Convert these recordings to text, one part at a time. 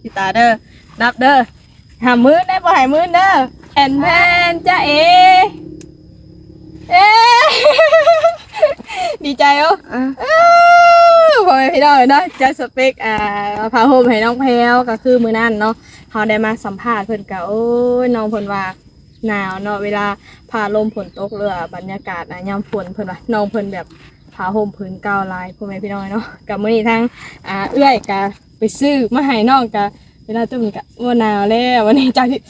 พี่ตาเด้อนับเด้อหามื้อได้บ่หายมื้อเด้อแอนแพนจ้าเอเอ๊ะดีใจเอ้าพอพี่น้องเนาะจะสเปคอ่าพาโฮมให้น้องแพลวก็คือมื้อนั้นเนาะเขาได้มาสัมภาษณ์เพิ่นก็โอ้ยน้องเพิ่นว่าหนาวเนาะเวลาพาลมฝนตกเรือบรรยากาศนะยามฝนเพิ่นว่าน้องเพิ่นแบบพาโฮมพื้นกาวลายพ่อแม่พี่น้องเนาะกับมื้อนี้ทั้งอ่าเอื้อยก็ ไปซื้อมาให้น้องกะเวลาตุ้มก็บ่หนาวแล้ววันนี้จ้าที่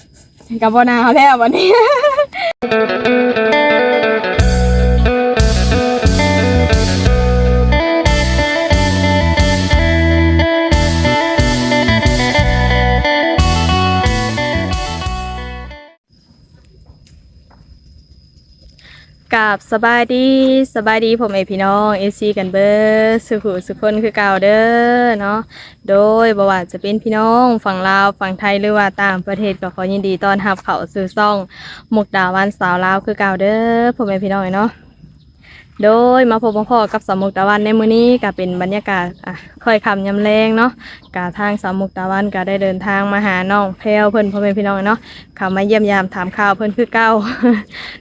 กับ่หนาวแล้ววันนี้ กับสบายดีสบายดีผมเอพี่น้องเอซีกันเบอร์สุขุสุคนคือเก่าเด้อเนาะโดยบว่าจะเป็นพี่น้องฝั่งลาวฝั่งไทยหรือว่าต่างประเทศก็ขอยินดีต้อนรับเขาสู่ซ่องหมกดาวันสาวลาวคือเก่าเด้อผมเอพี่น้องเนาะ โดยมาพบพ่อกับสามุกดาวันในมื้อนี้ก็เป็นบรรยากาศอะค่อยคำยำแรงเนาะกาทางสามุกดาวันก็ได้เดินทางมาหาน้องแพลวเพิ่นพ่อแม่พี่น้องเนาะเข้ามาเยี่ยมยามถามข่าวเพิ่นคือเก่า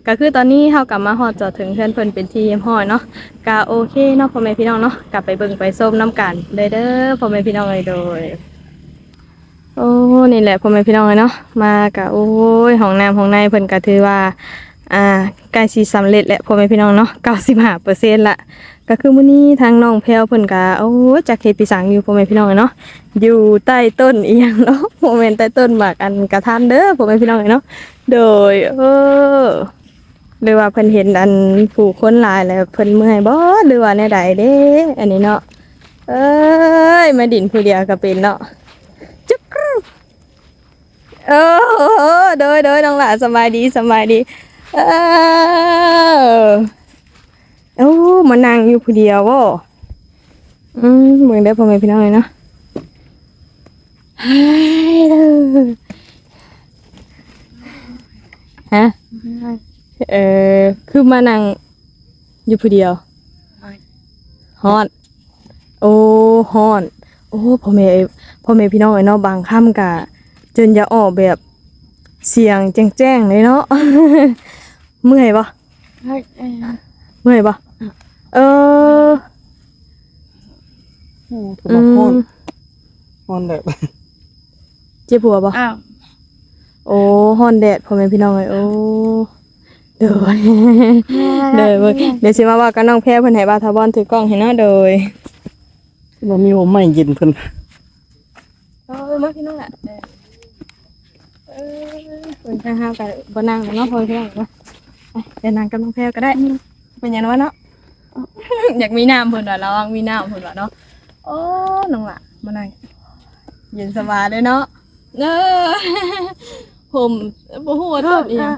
ก็คือตอนนี้เฮากลับมาฮอดจอดถึงเพื่อนเพิ่นเป็นที่เยี่ยมฮอดเนาะก็โอเคเนาะพ่อแม่พี่น้องเนาะกลับไปเบิ่งไปส้มน้ำกันเลยเด้อพ่อแม่พี่น้องเลยโดยโอ้นี่แหละพ่อแม่พี่น้องเลยเนาะมากะโอ้ยห้องน้ำห้องในเพิ่นก็ถือว่า อ่าใกล้สิสำเร็จแล้วพ่อแม่พี่น้องเนาะ95%ละก็คือมื้อนี้ทางน้องแพลวเพิ่นก็โอ้จักเฮ็ดปีสังอยู่พ่อแม่พี่น้องเนาะอยู่ใต้ต้นอีหยังเนาะโมเมนต์ใต้ต้นหมากอันกระทันเด้อพ่อแม่พี่น้องเนาะโดยเออหรือว่าเพิ่นเห็นอันผู้คนหลายแล้วเพิ่นเมื่อยบ่หรือว่าแนวใดเด้ อันนี้เนาะเอ้ยมาดินผู้เดียวก็เป็นเนาะจุกกเออโดยโดยน้องหลาสบายดีสบายดี เออโอ้มานั่งอยู่ผู้เดียวบ่อืมเบิ่งได้อพ่อแม่พี่น้องเลยเนาะเฮ้ยเด้อฮะเออคือมานั่งอยู่ผู้เดียวฮอนโอ้ฮอนโอ้พ่อแม่พ่อแม่พี่น้องไอ้เนาะบางค่ำกะจนจะออกแบบเสียงแจ้งๆเลยเนาะ เมื่อยปะเฮ้ยเอ้ยเมื่อยปะเออโอ้ถูกมาพ่นพ่นแบบเจ็บหัวปะอ้าวโอ้ฮอนแดดพ่อแม่พี่น้องไอ้โอ้เดยเดยเบิ่งเดี๋ยวสิมาว่ากับน้องแพรเพิ่นให้บาทาบอนถือกล้องให้เนาะโดยเรามีหัวไม่เย็นเพิ่นเออมาพี่น้องอะเออเออคนข้างห้าวกันบ่นั่งแล้วเนาะพอพี่น้องเนาะไป เดี๋ยวนั่งกับน้องแพรก็ได้ เป็นหยังวะเนาะ อยากมีน้ำเพิ่นว่าระวังมีน้ำเพิ่นว่าเนาะ โอ้น้องล่ะมานั่งเย็นสบายเลยเนาะ เออผมบ่ฮู้ว่าโทษอีหยัง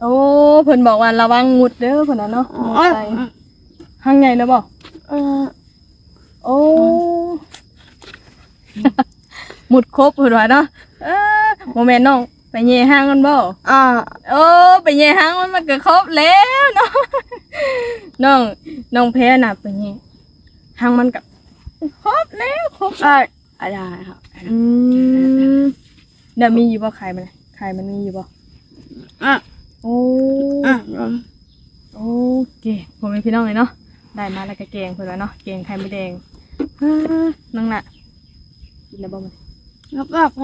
โอ้เพิ่นบอกว่าระวังงูดเด้อเพิ่นน่ะเนาะงูดใส่ห้างใหญ่แล้วบ่เออโอ้หมุดครบเพิ่นว่าเนาะเออโมเมนต์น้อง ไปเย่ห้างกันบ่อ่าโอ้ไปเย่ห้างมันมันก็ครบแล้วเนาะน้องน้องแพ้น่ะไปเย่ห้างมันก็ครบแล้วครบเอ้ยอะไรครับอืมเดี๋ยวมีอยู่บ่ไข่มันไข่มันมีอยู่บ่อะโอ้อะโอเคผมเป็นพี่น้องเลยเนาะได้มาแล้วก็แกงเพิ่นว่าเนาะแกงไข่มดแดงอ่าน้องน่ะกินได้บ่มันรับรับไป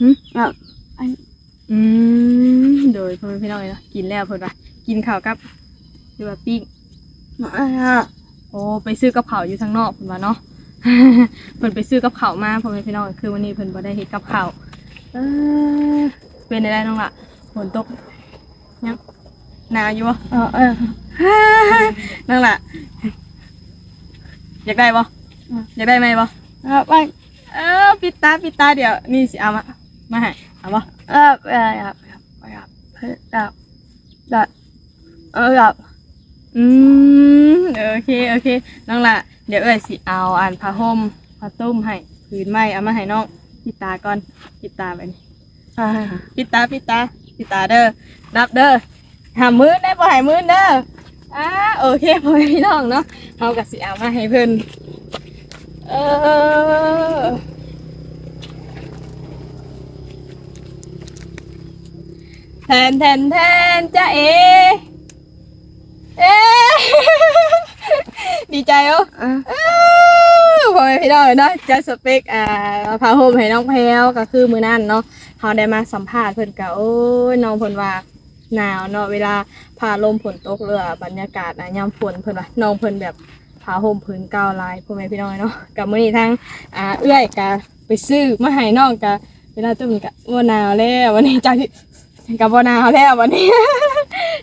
หึรับไอ้อืมโดยพ่อแม่พี่น้องเลยเนาะกินแล้วเพิ่นว่ากินข้าวกับหรือว่าปิ้งอ่าโอ้ไปซื้อกับข้าวอยู่ทางนอกเพิ่นว่าเนาะ เพิ่นไปซื้อกับข้าวมาพ่อแม่พี่น้องคือวันนี้เพิ่นบ่ได้เฮ็ดกับข้าวเออเป็นได้น้องล่ะฝนตกยังหนาวอยู่บ่ เออเออนั่นล่ะ อยากได้บ่อยากได้ไหมบ่รับไป เออปิดตาปิดตาเดี๋ยวนี่สิเอามา มาให้เอาบ่รับไปรับรับรับรับรับเออรับอืมโอเคโอเคน้องละเดี๋ยวเอ้ยสิเอาอ่านผ้าห่มผ้าตุ้มให้ผืนไม้เอามาให้น้องปิดตาก่อนปิดตาไปนี่อ่าปิดตาปิดตาปิดตาเด้อนับเด้อหามือได้บ่ใหายมือเด้ออ่าโอเคพ่อแม่พี่น้องเนาะเอากะสิเอามาให้เพิ่นเออ นแทนแทนจ้าเอเอ๊ะ ดีใจเหรออะอ้าวพ่อแม่พี่น้องเนาะจะสเปคอ่าพาโฮมให้น้องแพลวก็คือมือนั่นเนาะเขาได้มาสัมภาษณ์เพิ่นก็โอ้ยน้องเพิ่นว่าหนาวเนาะเวลาพาลมฝนตกเรือบรรยากาศอะยามฝนเพิ่นว่าน้องเพิ่นแบบพาโฮมพื้นกาวลายพ่อแม่พี่น้องเนาะกับมื้อนี้ทั้งอ่าเอื้อยก็ไปซื้อมาให้น้องก็เวลาตุ้มก็บ่หนาวแล้ววันนี้จากที่ ก็บ่หนาวแล้ววันนี้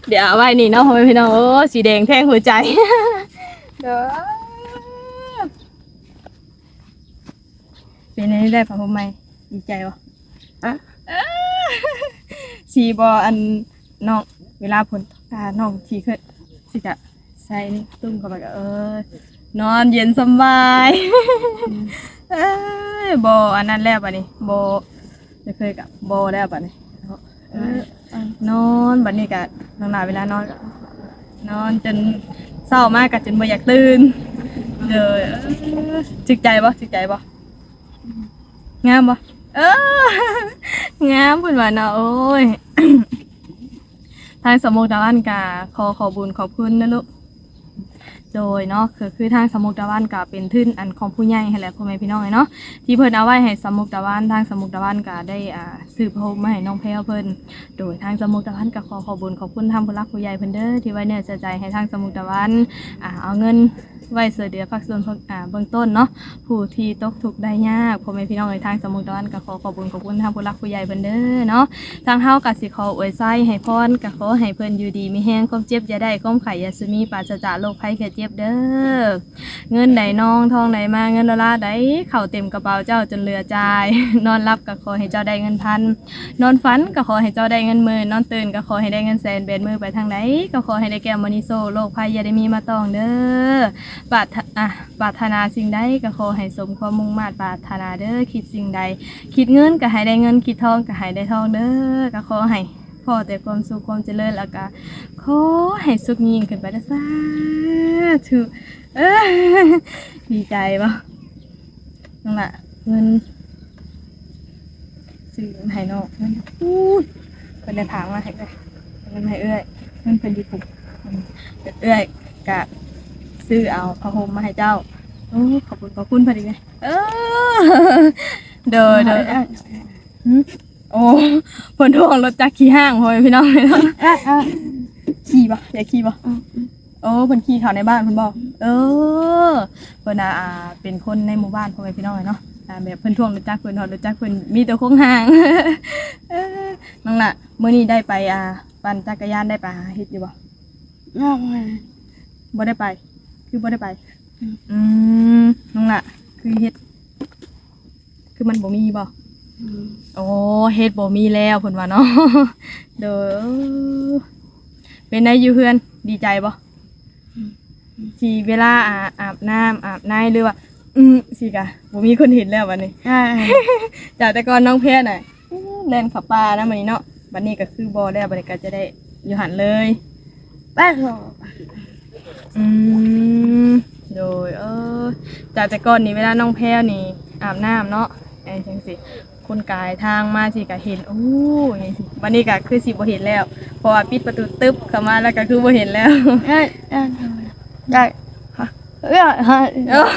เดี๋ยวเอาไว้นี่เนาะพ่อแม่พี่น้องโอ้สีแดงแท่งหัวใจเด้อเป็นไงได้ผ้าห่มใหม่ดีใจวะอะสีบออันน้องเวลาผลตาน้องทีเคยสิจะใส่นี่ตุ้มเข้าไปก็เออนอนเย็นสบายเอ้ยบออันนั้นแล้วปะนี่บอจะเคยกับบอแล้วปะนี่ นอนบัดนี้กะนอนหนาเวลานอนก็นอนจนเศร้ามากกะจนบ่อยากตื่นเลยจึกใจบ่จึกใจบ่งามบ่เอองามเพิ่นว่าเนาะโอ้ย ทางสมุกดาวันกาขอขอบุญขอบคุณนะลูก โดยเนาะคือคือทางสมุกตะวันก็เป็นทื่นอันของผู้ใหญ่ให้แหละพ่อแม่พี่น้องเนาะที่เพิ่นเอาไว้ให้สมุกตะวันทางสมุกตะวันก็ได้อ่าสืบพบมาให้น้องแพลวเพิ่นโดยทางสมุกตะวันก็ขอขอบุญขอบคุณทางผู้รักผู้ใหญ่เพิ่นเด้อที่ไว้เนื้อใจให้ทางสมุกตะวันอ่าเอาเงิน ไว้เสือเดือพักส่วนอ่าเบื้องต้นเนาะผู้ที่ตกทุกข์ได้ยากพ่อแม่พี่น้องในทางสมุกดาวันก็ขอขอบุญขอบคุณทางผู้รักผู้ใหญ่เพิ่นเด้อเนาะทางเฮาก็สิขออวยไส้ให้พรก็ขอให้เพิ่นอยู่ดีมีแห้งความเจ็บอย่าได้ความไข่อย่าสมีปราศจากโรคภัยแค่เจ็บเด้อเงินใดน้องทองใดมาเงินละลาใดเข้าเต็มกระเป๋าเจ้าจนเหลือจ่าย นอนรับก็ขอให้เจ้าได้เงินพันนอนฝันก็ขอให้เจ้าได้เงินหมื่นนอนตื่นก็ขอให้ได้เงินแสนเบนมือไปทางไหนก็ขอให้ได้แก้วมณีโซโรคภัยอย่าได้มีมาตองเด้อปรารถอะปรารถนาสิ่งใดก็ขอให้สมความมุ่งมา่ปรารถนาเด้อคิดสิ่งใด คิดเงินก็ให้ได้เงินคิดทองก็ให้ได้ทองเด้อก็ขอให้พ่อแต่ความสุขความเจริญแล้วก็ขอให้สุขยิ่งขึ้นไปนะสาธุเอ้ยดีใจปะนั่นแหละเงินซื้อให้นอกเงินอู้ยเพิ่นได้ผางมาให้เลยเงินให้เอื้อยเงินเพิ่นอยู่ผูกเอื้อยกะ ซื้อเอาผ้าห่มมาให้เจ้าโอ้ขอบคุณขอบคุณพอดีเลยเออเด้อเด้ออะหึโอ้ผลทวงรถจักรขี่ห้างพ่อแม่พี่น้องเลยเนาะอะอะขี่ปะอยากขี่ปะอืมโอ้เพิ่นขี่เขาในบ้านเพิ่นบอกเออเพิ่นน่ะอ่าเป็นคนในหมู่บ้านพ่อแม่พี่น้องเลยเนาะอ่าแบบเพิ่นทวงรถจักรเพิ่นทอดรถจักรเพิ่นมีแต่โค้งห่างเออน้องน่ะมื้อนี้ได้ไปอ่าปั่นจักรยานได้ไปหาเฮ็ดอยู่บ่น้องมาบ่ได้ไป คือบ่ได้ไป อืมน้องน่ะคือเฮ็ด คือมันบ่มีบ่อืมโอ้เฮ็ดบ่มีแล้วเพิ่นว่าเนาะ เด้อเป็นไงอยู่เพื่อนดีใจบ่สิเวลาอาอาบน้ำอาบน้ำหรือว่า อืมสิกะบ่มีคนเห็นแล้ววันนี้อะจากแต่ก่อนน้องเพชรน่ะอื้อเล่นขับปลานะมื้อนี้เนาะบัดนี้ก็คือบ่แล้วบัดนี้ก็จะได้อยู่หันเลยแป้งหรอ อืมโดยเออจากแต่ก่อนนี่เวลาน้องแพรนี่อาบน้ำเนาะไอ้จังสิคนกายทางมาสิก็เห็นโอ้ยวันนี้ก็คือสิบ่เห็นแล้วเพราะว่าปิดประตูตึ๊บเข้ามาแล้วก็คือบ่เห็นแล้ว ได้ได้ได้ค่ะเอ้ยฮะเออ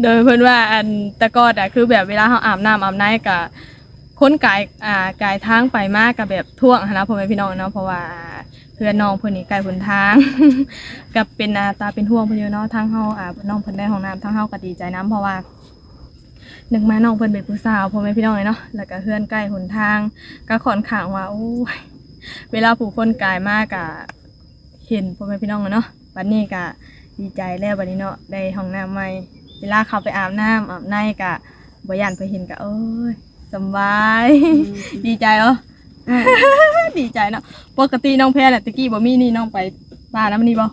โดยเพิ่นว่าอันแตะกอนอะคือแบบเวลาเฮาอาบน้ำอาบน้ำก็คนกายอ่ากายทางไปมากกับแบบท่วงหั้นนะพ่อแม่พี่น้องเนาะเพราะว่า เพื่อนน้องเพิ่นนี่ไกลหนทาง กับเป็นอาตาเป็นห่วงเพิ่นอยู่เนาะทางเฮาอ่าน้องเพิ่นได้ห้องน้ำทางเฮาก็ดีใจน้เพราะว่านึกมาน้องเพิ่นเป็นผู้สาวพ่อแม่พี่น้องเลยเนาะแล้วก็เพื่อนใกล้หนทาง ก็ค่อนข้างว่าโอ้ยเวลาผู้คนกายมากก็เห็นพ่อแม่พี่น้องอะเนาะบัดนี้ก็ดีใจแล้วบัดนี้เนาะได้ห้องน้ำใหม่เวลาเขาไปอาบน้ำอาบในก็บ่ย่านไปเห็นก็โอ้ยสำบาย ดีใจเหรอ ดีใจเนาะปกติน้องแพรน่ะตะกี้บ่มีนี่น้องไปป่าแล้วมันนี่บ่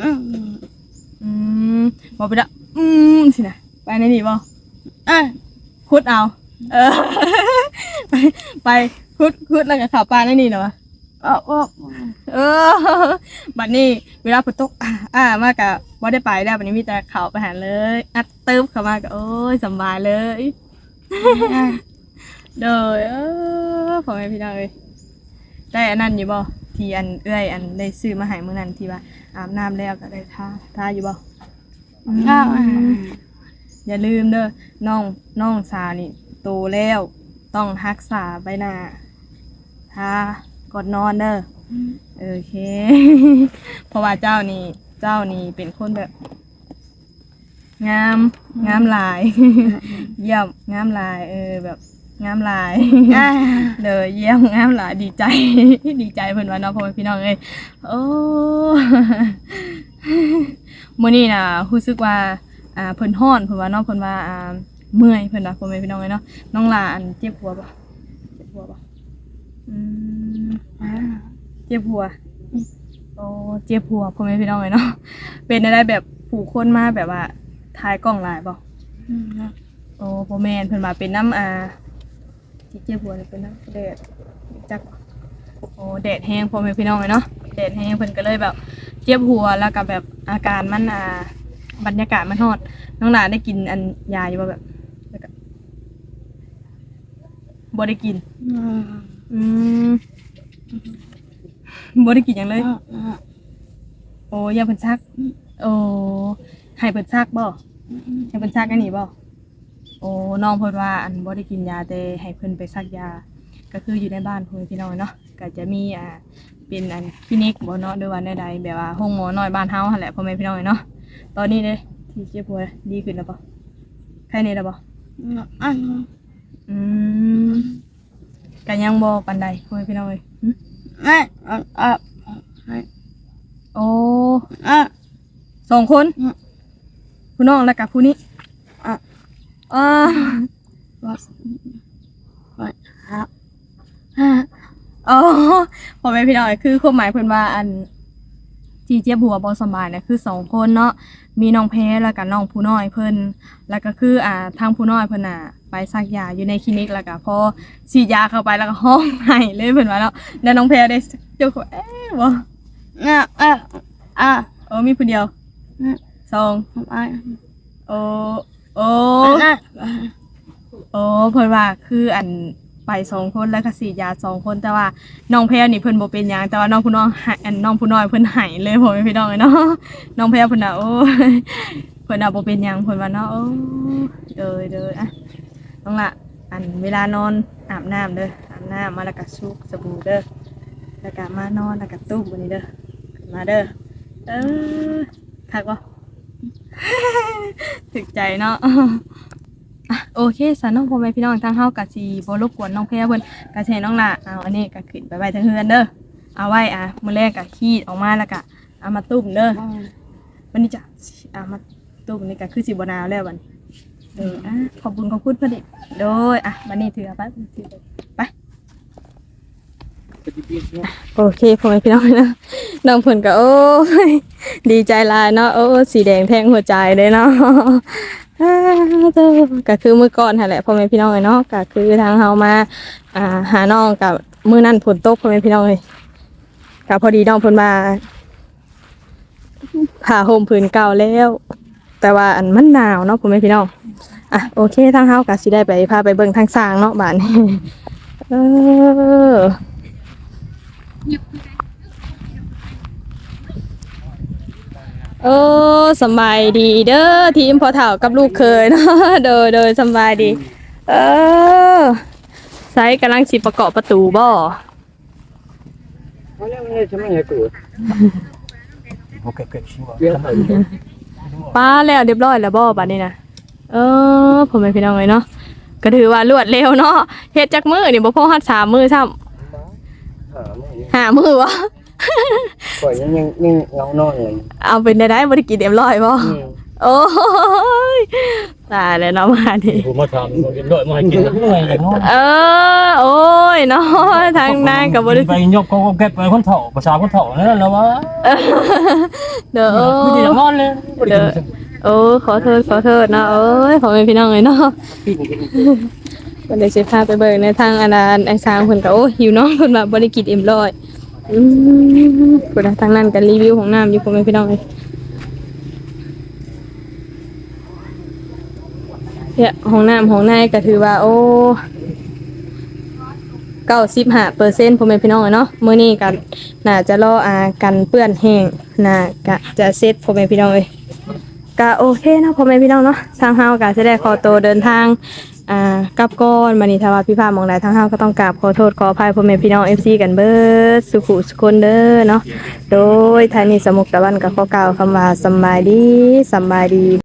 อืมอืมบ่ไปละอืมสินะไปในนี่บ่อะคุดเอา เออ ไปไปคุดคุดแล้วก็เข่าปลาในนี่เหรอวะอ๋ออ๋อเออบัดนี้เวลาฝนตกอ่าอ่ามากะบ่ได้ไปแล้วบัดนี้มีแต่เข่าไปหาเลยอัดตึ๊บเข้ามาก็โอ้ยสำบายเลยอะ เด้อเออพ่อแม่พี่น้องเอ้ยได้อันนั้นอยู่บ่ที่อันเอื้อยอันได้ซื้อมาให้มื้อนั้นที่ว่าอาบน้ำแล้วก็ได้ทาทาอยู่บ่ข้าวอย่าลืมเด้อน้องน้องสานี่โตแล้ว ต้องรักษาใบหน้าทากดนอนเด้อโอเค เพราะว่าเจ้านี่เจ้านี่เป็นคนแบบ งามงามหลายเยี่ยมงามหลาย เออแบบ งามหลายเลยเยี่ยมงามหลายดีใจ ดีใจเพิ่นว่าเนาะพ่อแม่พี่น้องเอ้ยโอ้มื้อนี้น่ะรู้สึกว่าอ่าเพิ่นฮ้อนเพิ่นว่าเนาะเพิ่นว่าอ่าเมื่อยเพิ่นว่าพ่อแม่พี่น้องเอ้ยเนาะน้องหลาอันเจ็บหัวบ่เจ็บหัวบ่อืมเจ็บหัวโอ้เจ็บหัวพ่อแม่พี่น้องเอ้ยเนาะเป็นได้แบบผู้คนมาแบบว่าถ่ายกล้องหลายบ่โอ้บ่แม่นเพิ่นว่าเป็นน้ำอ่า ที่เจ็บหัวนี่เป็นน้ำแดดจักบ่โอ้แดดแห้งพ่อแม่พี่น้องเอ้ยเนาะแดดแห้งเพิ่นก็เลยแบบ เจ็บหัวแล้วก็แบบอาการมันอ่าบรรยากาศมันฮอดน้องหลานได้กินอันยาอยู่บ่แบบแล้วก็บ่ได้กิน อืมบ่ได้กินหยังเลย โอ้ยาเพิ่นซัก โอ้ให้เพิ่นซักบ่ให้เพิ่นซักอันนี้บ่ โอ้น้องเพิ่นว่าอันบ่ได้กินยาแต่ให้เพิ่นไปซักยา ก็คืออยู่ในบ้านเพิ่นพี่น้องเนาะก็จะมีอ่าเป็นอันคลินิกบ่เนาะหรือว่าใดๆแบบว่าห้องหมอน้อยบ้านเฮาหั่นแหละพ่อแม่พี่น้องเนาะตอนนี้เด้ที่เจ็บหัวดีขึ้นแล้วบ่ใครนี่แล้วบ่อืมก็ยังบ่ปานใดพ่อแม่พี่น้องเอ้ยหึโอ้สองคนอืมผู้น้องแล้วกับผู้นี้อ่า อ๋อพ่อแม่พี่น้องเอ้ยคือความหมายเพิ่นว่าอันที่เจ็บหัวบ่สำบายเนี่ยคือสองคนเนาะมีน้องแพ้แล้วก็น้องผู้น้อยเพิ่นแล้วก็คืออ่าทางผู้น้อยเพิ่นน่ะไปซักยาอยู่ในคลินิกแล้วก็พอฉีดยาเข้าไปแล้วก็ห้องไห้เลยเพิ่นว่าเนาะแล้วน้องแพ้ได้เจ้าก็เอ๊ะบ่เออมีผู้เดียวสองโอ้ โอ้โอ้เพิ่นว่าคืออันไปสองคนแล้วก็ฉีดยาสองคนแต่ว่าน้องแพ้นี่เพิ่นบ่เป็นหยังแต่ว่าน้องผู้น้องหายอันน้องผู้น้อยเพิ่นไห้เลยพ่อแม่พี่น้องเอ้ยเนาะน้องแพ้เพิ่นน่ะโอ้ยเพิ่นน่ะบ่เป็นหยังเพิ่นว่าเนาะโอ้เด้อเด้ออะน้องละอันเวลานอนอาบน้ำเด้ออาบน้ำมาแล้วก็ชุกสบู่เด้อแล้วก็มานอนแล้วก็ตุ้มวันนี้เด้อขึ้นมาเด้อเออคักวะ ถึกใจเนาะอะโอเคสาน้องพ่อแม่พี่น้องทางเฮากะสิบ่รบกวนน้องแพรเพิ่นกะสิให้น้องละเอาอันนี้ก็ขึ้นไปไว้ทางเฮือนเด้อเอาไว้อะมื้อแรกก็ขี้ออกมาแล้วก็เอามาตุ้มเด้อวันนี้จะเอามาตุ้มนี่ก็คือสิบหนาวแล้ววันเอออะขอบคุณขอบคุณเพื่อดิโดยอะวันนี้ถือเอาไปถือไป โอเคพ่อแม่พี่น้องนะน้องเพิ่นก็โอ้ยดีใจลายเนาะโอ้สีแดงแทงหัวใจเลยเนาะก็คือมื้อก่อนหั่นแหละพ่อแม่พี่น้องเอ้ยเนาะก็คือทางเฮามาอ่าหาน้องกับมื้อนั้นฝนตกพ่อแม่พี่น้องเอ้ยก็พอดีน้องเพิ่นมาผ้าห่มผืนเก่าแล้ว แต่ว่าอันมันหนาวเนาะพ่อแม่พี่น้องอะโอเคทางเฮาก็สิได้ไปพาไปเบิ่งทางสร้างเนาะบ้านนี้เออ โอ้สำบายดีเด้อทีมพอเฒ่ากับลูกเคยเนาะโดยโดยสำบายดี เออไซกำลังสิประกอบประตูบ่ป้าแล้วเรียบร้อยแล้วบ่บัดนี้นะเออผมเป็นพี่น้องเลยเนาะก็ถือว่ารวดเร็วเนาะเฮ็ดจักมือนี่บ่พอฮัดสามมือซ้ำ หามือวะข่อยยังยังยังเงานอนเลยเอาเป็นได้ได้บ่ได้กินเรียบร้อยบ่โอ้ยตายแล้วเนาะมาดิผมมาทำกินด้วยมาให้กินเหนื่อยเลยเนาะเออโอ้ยเนาะทางนั้นก็บ่ได้ไปยกเขาก็เก็บไปคนเฒ่าภาษาคนเฒ่านั่นแหละวะเด้อไม่ได้นอนเลยเด้อโอ้ขอโทษขอโทษเนาะโอ้ยผมเป็นพี่น้องเลยเนาะ วันเดี๋ยวสิพาไปเบิ่งในทางอันนั้นไอ้ช้างเพิ่นก็โอ้หิวนาะเพิ่นว่าบ่ได้กินเอ็มร้อยอืมพิ่นว่าทางนั้นก็รีวิวของน้ำอยู่พ่อแม่พี่น้องเอ้ยเนี่ยห้องน้ำห้องในก็ถือว่า โอ้เก้าสิบห้าเปอร์เซ็นต์พ่อแม่พี่น้องเนาะมื้อนี้กันน่าจะรออากันเปื้อนแห้งน่ากะจะเสร็จพ่อแม่พี่น้องเอ้ยก็โอเคเนาะพ่อแม่พี่น้องเนาะทางเฮาก็จะได้ขอตัวเดินทาง อ่ากลับก่อนมานี้ถ้าว่าพี่พาหมองหลายทั้งห้าก็ต้องกราบขอโทษขออภัยพ่อแม่พี่น้องเอฟซีกันเบิดสุขุสุคนเด้อเนาะโดยทานีสมุกตะวันก็ขอกล่าวคำว่าสำบายดีสำบายดี